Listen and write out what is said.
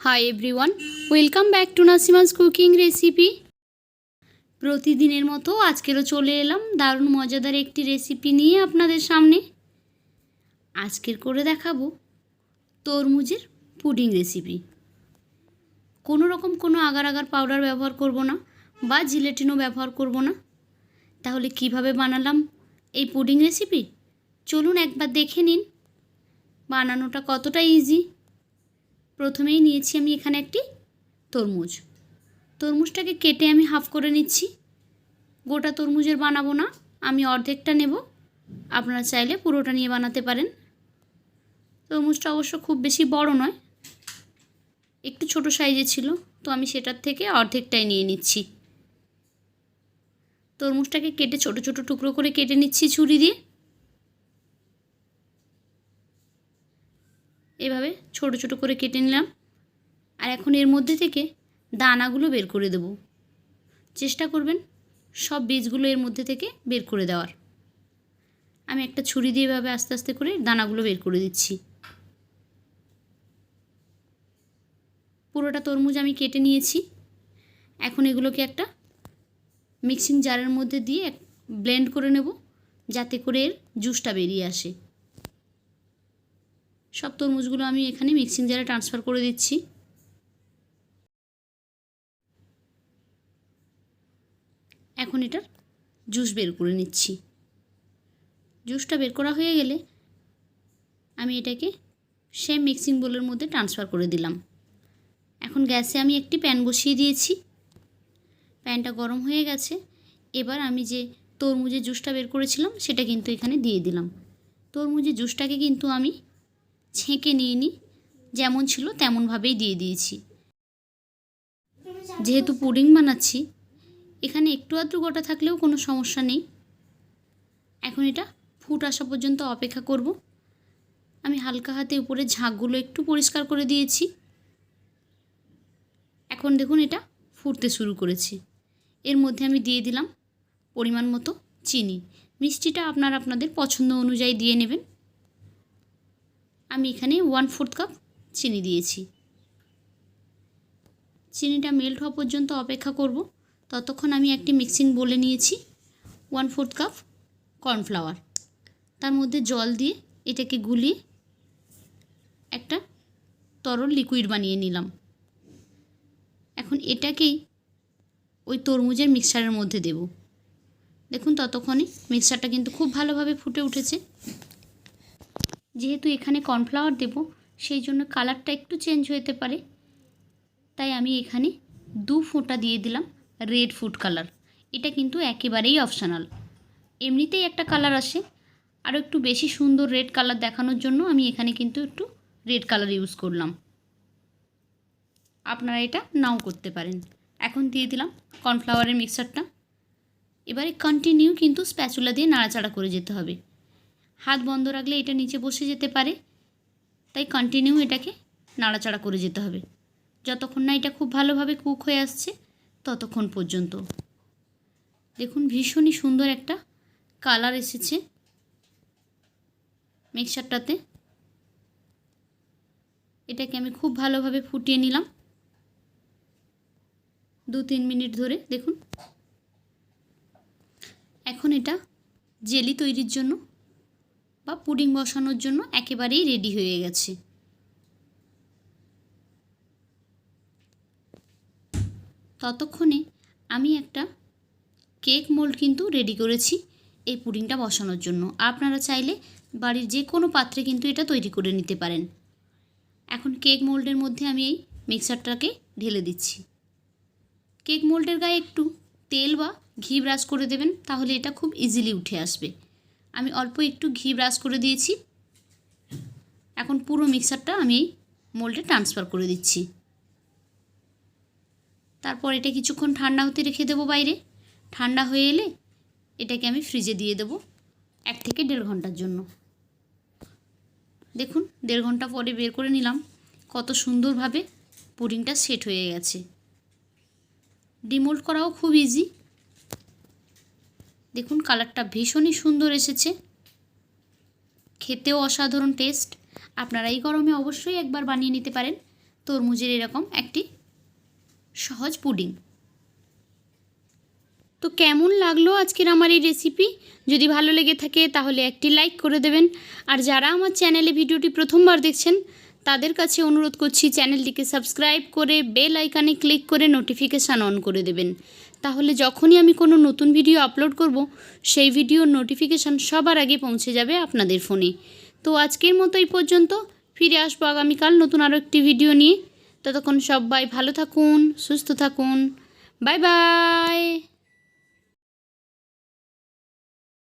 Hi everyone welcome back to Nasima's cooking recipe প্রতিদিনের মতো আজকেরও চলে এলাম দারুণ মজাদার একটি রেসিপি নিয়ে আপনাদের সামনে। আজকের করে দেখাবো তরমুজের পুডিং রেসিপি কোনো রকম কোনো আগার আগার পাউডার ব্যবহার করব না বা জিলেটিনও ব্যবহার করব না। তাহলে কীভাবে বানালাম এই পুডিং রেসিপি চলুন একবার দেখে নিন। বানানোটা কতটা ইজি প্রথমেই নিয়েছি আমি এখানে একটি তরমুজ। তরমুজটাকে কেটে আমি হাফ করে নিচ্ছি। গোটা তরমুজের বানাবো না, আমি অর্ধেকটা নেব। আপনারা চাইলে পুরোটা নিয়ে বানাতে পারেন। তরমুজটা অবশ্য খুব বেশি বড় নয়, একটু ছোট সাইজে ছিল, তো আমি সেটার থেকে অর্ধেকটাই নিয়ে নিচ্ছি। তরমুজটাকে কেটে ছোট ছোট টুকরো করে কেটে নিচ্ছি ছুরি দিয়ে। এভাবে ছোট ছোট করে কেটে নিলাম। আর এখন এর মধ্যে থেকে দানাগুলো বের করে দেব। চেষ্টা করবেন সব বীজগুলো এর মধ্যে থেকে বের করে দেওয়ার। আমি একটা ছুরি দিয়ে এভাবে আস্তে আস্তে করে দানাগুলো বের করে দিচ্ছি। পুরোটা তরমুজ আমি কেটে নিয়েছি। এখন এগুলোকে একটা মিক্সিং জারের মধ্যে দিয়ে ব্লেন্ড করে নেব, যাতে করে এর জুসটা বেরিয়ে আসে। সব তরমুজগুলো আমি এখানে মিক্সিং জারে ট্রান্সফার করে দিচ্ছি। এখন এটার জুস বের করে নিচ্ছি। জুসটা বের করা হয়ে গেলে আমি এটাকে সেম মিক্সিং বোলের মধ্যে ট্রান্সফার করে দিলাম। এখন গ্যাসে আমি একটি প্যান বসিয়ে দিয়েছি। প্যানটা গরম হয়ে গেছে। এবার আমি যে তরমুজের জুসটা বের করেছিলাম সেটা কিন্তু এখানে দিয়ে দিলাম। তরমুজের জুসটাকে কিন্তু আমি ছেঁকে নিয়ে নিই যেমন ছিল তেমনভাবেই দিয়ে দিয়েছি। যেহেতু পুডিং বানাচ্ছি, এখানে একটু আধটু গোটা থাকলেও কোনো সমস্যা নেই। এখন এটা ফুট আসা পর্যন্ত অপেক্ষা করব। আমি হালকা হাতে উপরে ঝাঁকগুলো একটু পরিষ্কার করে দিয়েছি। এখন দেখুন এটা ফুটতে শুরু করেছে। এর মধ্যে আমি দিয়ে দিলাম পরিমাণ মতো চিনি। মিষ্টিটা আপনারা আপনাদের পছন্দ অনুযায়ী দিয়ে নেবেন। আমি এখানে ওয়ান ফোর্থ কাপ চিনি দিয়েছি। চিনিটা মেল্ট হওয়া পর্যন্ত অপেক্ষা করব। ততক্ষণ আমি একটি মিক্সিং বলে নিয়েছি ওয়ান ফোর্থ কাপ কর্নফ্লাওয়ার তার মধ্যে জল দিয়ে এটাকে গুলিয়ে একটা তরল লিকুইড বানিয়ে নিলাম। এখন এটাকেই ওই তরমুজের মিক্সারের মধ্যে দেব। দেখুন ততক্ষণে মিক্সারটা কিন্তু খুব ভালোভাবে ফুটে উঠেছে। যেহেতু এখানে কর্নফ্লাওয়ার দেব, সেই জন্য কালারটা একটু চেঞ্জ হতে পারে। তাই আমি এখানে দু ফোঁটা দিয়ে দিলাম রেড ফুড কালার এটা কিন্তু একেবারেই অপশানাল এমনিতেই একটা কালার আসে। আরও একটু বেশি সুন্দর রেড কালার দেখানোর জন্য আমি এখানে কিন্তু একটু রেড কালার ইউজ করলাম। আপনারা এটা নাও করতে পারেন। এখন দিয়ে দিলাম কর্নফ্লাওয়ারের মিক্সারটা এবারে কন্টিনিউ কিন্তু স্প্যাচুলা দিয়ে নাড়াচাড়া করে যেতে হবে। হাত বন্ধ রাখলে এটা নিচে বসে যেতে পারে। তাই কন্টিনিউ এটাকে নাড়াচাড়া করে যেতে হবে। যতক্ষণ না এটা খুব ভালোভাবে কুক হয়ে আসছে, ততক্ষণ পর্যন্ত। দেখুন ভীষণই সুন্দর একটা কালার এসেছে মিক্সারটাতে এটাকে আমি খুব ভালোভাবে ফুটিয়ে নিলাম। দু তিন মিনিট ধরে দেখুন। এখন এটা জেলি তৈরির জন্য বা পুডিং বসানোর জন্য একেবারেই রেডি হয়ে গেছে। ততক্ষণে আমি একটা কেক মোল্ড কিন্তু রেডি করেছি এই পুডিংটা বসানোর জন্য। আপনারা চাইলে বাড়ির যে কোনো পাত্রে কিন্তু এটা তৈরি করে নিতে পারেন। এখন কেক মোল্ডের মধ্যে আমি এই মিক্সারটাকে ঢেলে দিচ্ছি। কেক মোল্ডের গায়ে একটু তেল বা ঘি ব্রাশ করে দেবেন, তাহলে এটা খুব ইজিলি উঠে আসবে। আমি অল্প একটু ঘি ব্রাশ করে দিয়েছি। এখন পুরো মিক্সারটা আমি মোল্ডে ট্রান্সফার করে দিচ্ছি। তারপর এটা কিছুক্ষণ ঠান্ডা হতে রেখে দেবো বাইরে। ঠান্ডা হয়ে এলে এটাকে আমি ফ্রিজে দিয়ে দেবো এক থেকে দেড় ঘণ্টার জন্য। দেখুন, দেড় ঘণ্টা পরে বের করে নিলাম। কত সুন্দরভাবে পুডিংটা সেট হয়ে গেছে। ডিমোল্ড করাও খুব ইজি দেখুন, কালারটা ভীষণই সুন্দর এসেছে। খেতেও অসাধারণ টেস্ট আপনারা এই গরমে অবশ্যই একবার বানিয়ে নিতে পারেন। তরমুজের এরকম একটি সহজ পুডিং। তো কেমন লাগল আজকের আমার এই রেসিপি যদি ভালো লেগে থাকে তাহলে একটি লাইক করে দেবেন। আর যারা আমার চ্যানেলে ভিডিওটি প্রথমবার দেখছেন তাদের কাছে অনুরোধ করছি চ্যানেলটিকে সাবস্ক্রাইব করে বেল আইকানে ক্লিক করে নোটিফিকেশান অন করে দেবেন। তাহলে যখনই আমি কোনো নতুন ভিডিও আপলোড করব, সেই ভিডিওর নোটিফিকেশান সবার আগে পৌঁছে যাবে আপনাদের ফোনে। তো আজকের মতো এই পর্যন্ত। ফিরে আসব আগামীকাল নতুন আরও একটি ভিডিও নিয়ে। ততক্ষণ সবাই ভালো থাকুন, সুস্থ থাকুন। Bye bye!